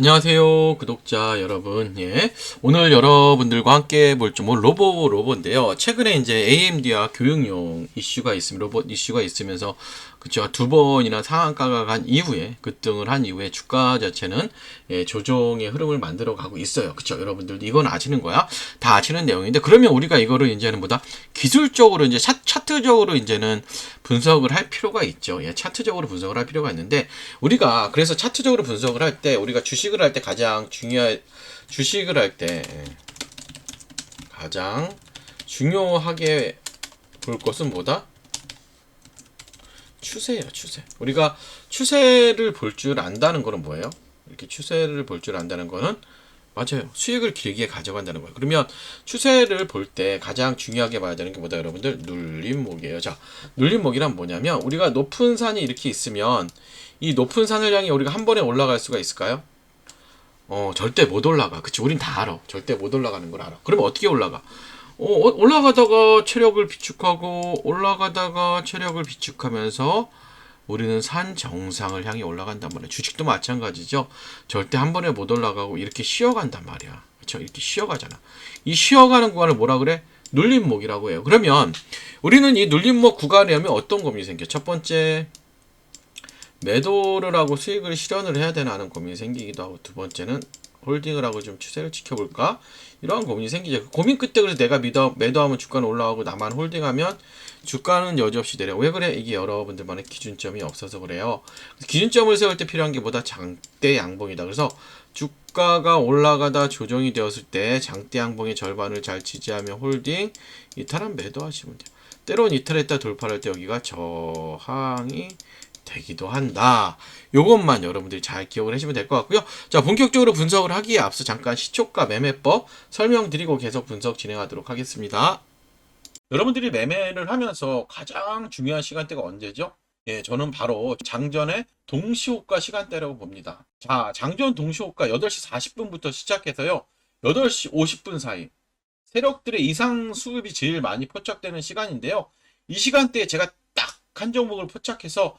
안녕하세요 구독자 여러분. 예. 오늘 여러분들과 함께 볼 점은 로보 로보인데요. 최근에 이제 AMD와 교육용 이슈가 있으면 로봇 이슈가 있으면서 그쵸. 두 번이나 상한가가 간 이후에 급등을 한 이후에 주가 자체는 예, 조정의 흐름을 만들어 가고 있어요. 그쵸. 여러분들 이건 아시는 거야? 다 아시는 내용인데 그러면 우리가 이거를 이제는 보다? 기술적으로 이제 차, 차트적으로 이제는 분석을 할 필요가 있죠. 예 차트적으로 분석을 할 필요가 있는데 우리가 그래서 차트적으로 분석을 할 때 우리가 주식을 할 때 가장 중요한 주식을 할 때 가장 중요하게 볼 것은 뭐다? 추세예요, 추세. 우리가 추세를 볼 줄 안다는 거는 뭐예요? 이렇게 추세를 볼 줄 안다는 거는 맞아요. 수익을 길게 가져간다는 거예요. 그러면 추세를 볼 때 가장 중요하게 봐야 되는 게 뭐다, 여러분들? 눌림목이에요. 자, 눌림목이란 뭐냐면 우리가 높은 산이 이렇게 있으면 이 높은 산을 향해 우리가 한 번에 올라갈 수가 있을까요? 어, 절대 못 올라가. 그치, 우린 다 알아. 절대 못 올라가는 걸 알아. 그러면 어떻게 올라가? 어, 어, 올라가다가 체력을 비축하고, 올라가다가 체력을 비축하면서, 우리는 산 정상을 향해 올라간단 말이야. 주식도 마찬가지죠. 절대 한 번에 못 올라가고, 이렇게 쉬어간단 말이야. 그쵸? 이렇게 쉬어가잖아. 이 쉬어가는 구간을 뭐라 그래? 눌림목이라고 해요. 그러면, 우리는 이 눌림목 구간에 하면 어떤 고민이 생겨? 첫 번째, 매도를 하고 수익을 실현을 해야 되나 하는 고민이 생기기도 하고 두 번째는 홀딩을 하고 좀 추세를 지켜볼까 이러한 고민이 생기죠. 고민 끝에 그래서 내가 믿어 매도하면 주가는 올라가고 나만 홀딩하면 주가는 여지없이 내려. 왜 그래? 이게 여러분들만의 기준점이 없어서 그래요. 기준점을 세울 때 필요한 게 뭐다? 장대 양봉이다. 그래서 주가가 올라가다 조정이 되었을 때 장대 양봉의 절반을 잘 지지하며 홀딩 이탈한 매도하시면 돼요. 때론 이탈했다 돌파할 때 여기가 저항이 되기도 한다. 요것만 여러분들이 잘 기억을 하시면 될 것 같고요. 자, 본격적으로 분석을 하기에 앞서 잠깐 시초가 매매법 설명드리고 계속 분석 진행하도록 하겠습니다. 여러분들이 매매를 하면서 가장 중요한 시간대가 언제죠? 예, 저는 바로 장전의 동시호가 시간대라고 봅니다. 자, 장전 동시호가 8시 40분부터 시작해서요. 8시 50분 사이 세력들의 이상 수급이 제일 많이 포착되는 시간인데요. 이 시간대에 제가 딱 한 종목을 포착해서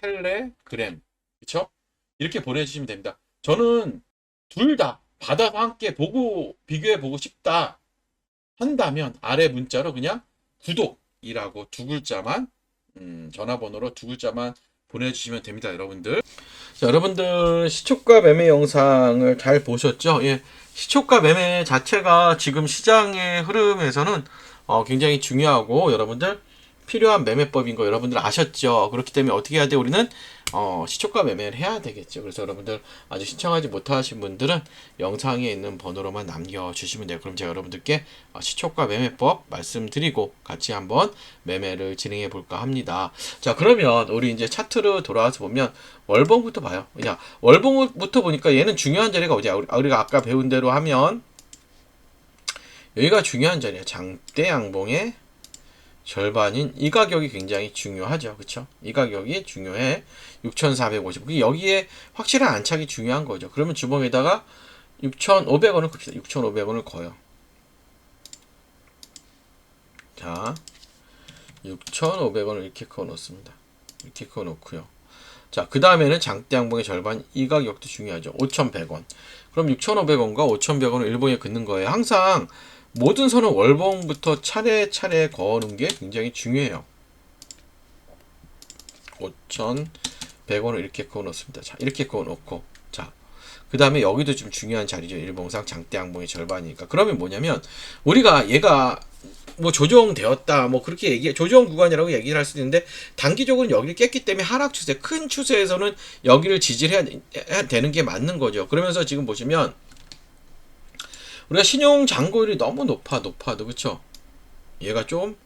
텔레그램, 그쵸? 이렇게 보내주시면 됩니다. 저는 둘 다 받아서 함께 보고, 비교해 보고 싶다 한다면 아래 문자로 그냥 구독이라고 두 글자만, 음, 전화번호로 두 글자만 보내주시면 됩니다, 여러분들. 자, 여러분들 시초가 매매 영상을 잘 보셨죠? 예. 시초가 매매 자체가 지금 시장의 흐름에서는 어, 굉장히 중요하고 여러분들 필요한 매매법인 거 여러분들 아셨죠? 그렇기 때문에 어떻게 해야 돼? 우리는 어, 시초가 매매를 해야 되겠죠. 그래서 여러분들 아직 신청하지 못하신 분들은 영상에 있는 번호로만 남겨주시면 돼요. 그럼 제가 여러분들께 어, 시초가 매매법 말씀드리고 같이 한번 매매를 진행해 볼까 합니다. 자, 그러면 우리 이제 차트로 돌아와서 보면 월봉부터 봐요. 야, 월봉부터 보니까 얘는 중요한 자리가 어디야? 우리- 우리가 아까 배운 대로 하면 여기가 중요한 자리야. 장대 양봉의 절반인 이 가격이 굉장히 중요하죠. 그쵸? 이 가격이 중요해. 6,450. 여기에 확실한 안착이 중요한 거죠. 그러면 주봉에다가 6,500원을 kop시다. 6,500원을 거요. 자, 6,500원을 이렇게 그어 놓습니다. 이렇게 그어 놓고요. 자, 그 다음에는 장대 양봉의 절반 이 가격도 중요하죠. 5,100원. 그럼 6,500원과 5,100원을 일봉에 긋는 거예요. 항상 모든 선은 월봉부터 차례차례 거는 게 굉장히 중요해요. 5,100원을 이렇게 그어 놓습니다. 자, 이렇게 그어 놓고 자, 그 다음에 여기도 좀 중요한 자리죠. 일봉상 장대 양봉의 절반이니까. 그러면 뭐냐면 우리가 얘가 뭐 조정되었다 뭐 그렇게 얘기 조정 구간이라고 얘기를 할 수 있는데 단기적으로 여기를 깼기 때문에 하락 추세 큰 추세에서는 여기를 지지해야 해야 되는 게 맞는 거죠. 그러면서 지금 보시면 우리가 신용 잔고율이 너무 높아 높아도 그쵸? 얘가 좀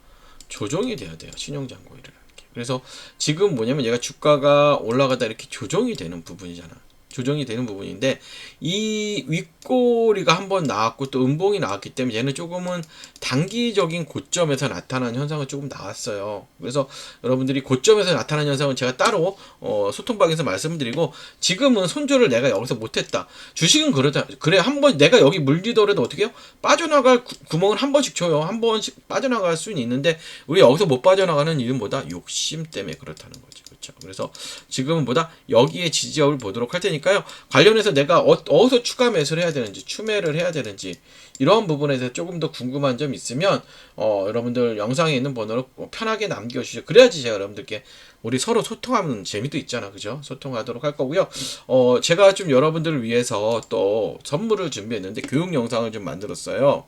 조정이 돼야 돼요. 신용 잔고율을. 그래서 지금 뭐냐면 얘가 주가가 올라가다 이렇게 조정이 되는 부분이잖아. 조정이 되는 부분인데 이 윗꼬리가 한번 나왔고 또 음봉이 나왔기 때문에 얘는 조금은 단기적인 고점에서 나타나는 현상은 조금 나왔어요. 그래서 여러분들이 고점에서 나타나는 현상은 제가 따로 어, 소통방에서 말씀드리고 지금은 손절을 내가 여기서 못했다. 주식은 그러다 그래 한 번 내가 여기 물리더라도 어떻게 해요? 빠져나갈 구, 구멍을 한 번씩 줘요. 한 번씩 빠져나갈 수는 있는데 우리 여기서 못 빠져나가는 이유는 뭐다? 욕심 때문에 그렇다는 거죠. 그렇죠. 그래서 지금은 보다 여기에 지지력을 보도록 할 테니까요. 관련해서 내가 어, 어디서 추가 매수를 해야 되는지 추매를 해야 되는지 이런 부분에 대해서 조금 더 궁금한 점 있으면 어, 여러분들 영상에 있는 번호로 편하게 남겨주시죠. 그래야지 제가 여러분들께 우리 서로 소통하는 재미도 있잖아, 그죠? 소통하도록 할 거고요. 어, 제가 좀 여러분들을 위해서 또 선물을 준비했는데 교육 영상을 좀 만들었어요.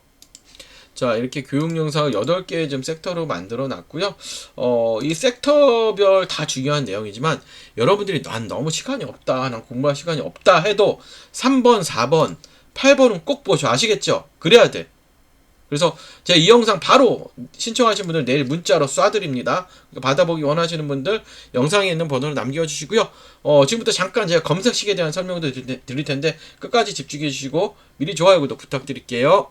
자, 이렇게 교육 영상을 8개 좀 섹터로 만들어 놨고요. 어, 이 섹터별 다 중요한 내용이지만 여러분들이 난 너무 시간이 없다. 난 공부할 시간이 없다 해도 3번, 4번, 8번은 꼭 보셔. 아시겠죠? 그래야 돼. 그래서 제가 이 영상 바로 신청하신 분들 내일 문자로 쏴드립니다. 받아보기 원하시는 분들 영상에 있는 번호를 남겨주시고요. 어, 지금부터 잠깐 제가 검색식에 대한 설명도 드릴- 드릴 텐데 끝까지 집중해 주시고 미리 좋아요, 구독 부탁드릴게요.